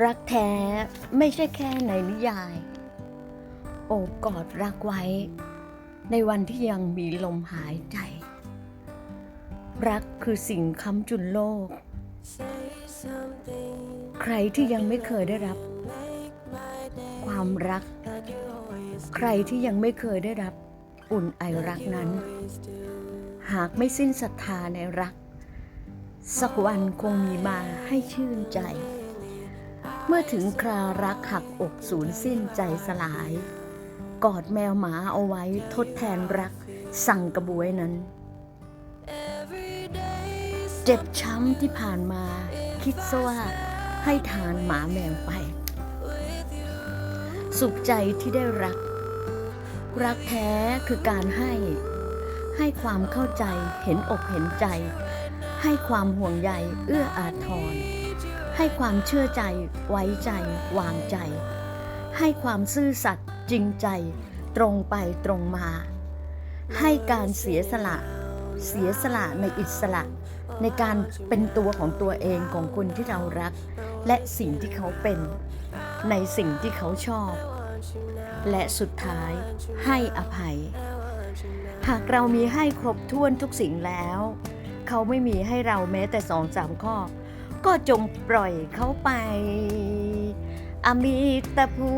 รักแท้ไม่ใช่แค่ในนิยาย โอบกอดรักไว้ ในวันที่ยังมีลมหายใจ รักคือสิ่งค้ำจุนโลก ใครที่ยังไม่เคยได้รับ ความรัก ใครที่ยังไม่เคยได้รับ อุ่นไอรักนั้น หากไม่สิ้นศรัทธาในรัก สักวันคงมีมาให้ชื่นใจ เมื่อถึงครารักหักอกสูญสิ้นใจสลาย กอดแมวหมาเอาไว้ทดแทนรักสั่งกระบวยนั้น เจ็บช้ำที่ผ่านมาคิดซะว่าให้ทานหมาแมวไป สุขใจที่ได้รัก รักแท้คือการให้ ให้ความเข้าใจเห็นอกเห็นใจ ให้ความห่วงใยเอื้ออาทร ให้ความเชื่อใจไว้ใจ วางใจ ให้ความซื่อสัตย์จริงใจ ตรงไปตรงมา ให้การเสียสละ เสียสละในอิสระ ในการเป็นตัวของตัวเองของคนที่เรารัก และสิ่งที่เขาเป็น ในสิ่งที่เขาชอบ และสุดท้ายให้อภัย หากเรามีให้ครบถ้วนทุกสิ่งแล้ว เขาไม่มีให้เราแม้แต่สองสามข้อ ก็จงปล่อยเขาไป อมิตาภู